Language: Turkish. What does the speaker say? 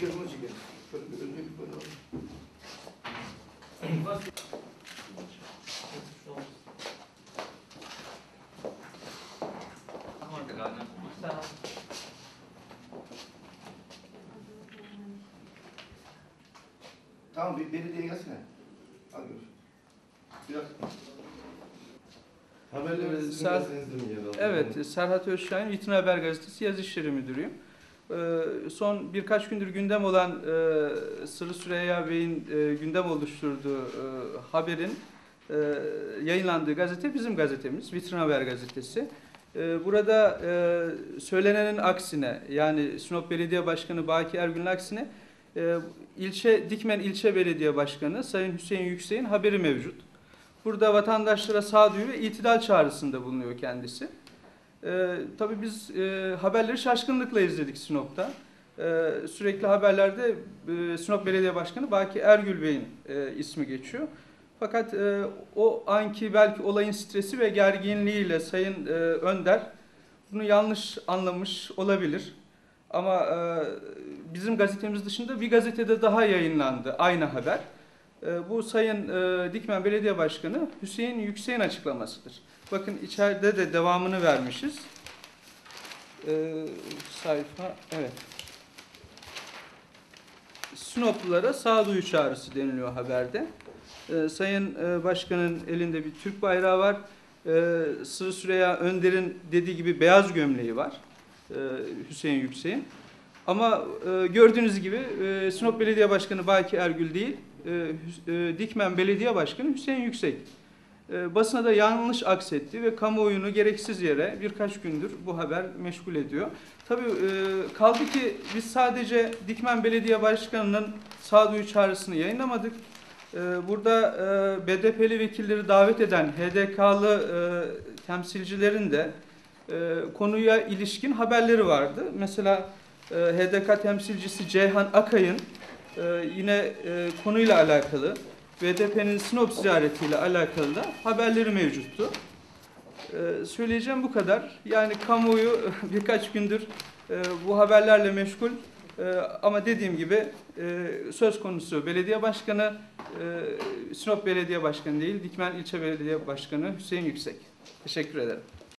çekelim bunu çekelim. Şöyle bir önüne bir böyle alalım. Tamam bir belediye gelsene. Al gör. Biraz. Haberleri yer aldı? Evet, Serhat Özşahin, Vitin Haber Gazetesi Yazı İşleri Müdürüyüm. Ee, Son birkaç gündür gündem olan e, Sırrı Süreyya Bey'in e, gündem oluşturduğu e, haberin yayınlandığı gazete bizim gazetemiz, Vitrin Haber Gazetesi. Burada söylenenin aksine, yani Sinop Belediye Başkanı Baki Ergün'ün aksine ilçe Dikmen İlçe Belediye Başkanı Sayın Hüseyin Yüksek'in haberi mevcut. Burada vatandaşlara sağduyu ve itidal çağrısında bulunuyor kendisi. Ee, tabii biz e, haberleri şaşkınlıkla izledik Sinop'ta. Ee, sürekli haberlerde e, Sinop Belediye Başkanı Baki Ergül Bey'in e, ismi geçiyor. Fakat e, o anki belki olayın stresi ve gerginliğiyle Sayın e, Önder bunu yanlış anlamış olabilir. Ama e, bizim gazetemiz dışında bir gazetede daha yayınlandı aynı haber. E, bu Sayın e, Dikmen Belediye Başkanı Hüseyin Yüksek'in açıklamasıdır. Bakın içeride de devamını vermişiz. E, sayfa, evet. Sinoplulara sağduyu çağrısı deniliyor haberde. E, Sayın e, Başkan'ın elinde bir Türk bayrağı var. Sırrı Süreyya Önder'in dediği gibi beyaz gömleği var. E, Hüseyin Yüksek'in. Ama e, gördüğünüz gibi e, Sinop Belediye Başkanı Baki Ergül değil, e, e, Dikmen Belediye Başkanı Hüseyin Yüksek. E, basına da yanlış aksetti ve kamuoyunu gereksiz yere birkaç gündür bu haber meşgul ediyor. Tabii e, kaldı ki biz sadece Dikmen Belediye Başkanı'nın sağduyu çağrısını yayınlamadık. E, burada e, BDP'li vekilleri davet eden HDK'lı e, temsilcilerin de e, konuya ilişkin haberleri vardı. Mesela HDK temsilcisi Ceyhan Akay'ın e, yine e, konuyla alakalı BDP'nin Sinop ziyaretiyle alakalı da haberleri mevcuttu. E, söyleyeceğim bu kadar. Yani kamuoyu birkaç gündür e, bu haberlerle meşgul. Ama dediğim gibi söz konusu belediye başkanı Sinop Belediye Başkanı değil, Dikmen İlçe Belediye Başkanı Hüseyin Yüksek. Teşekkür ederim.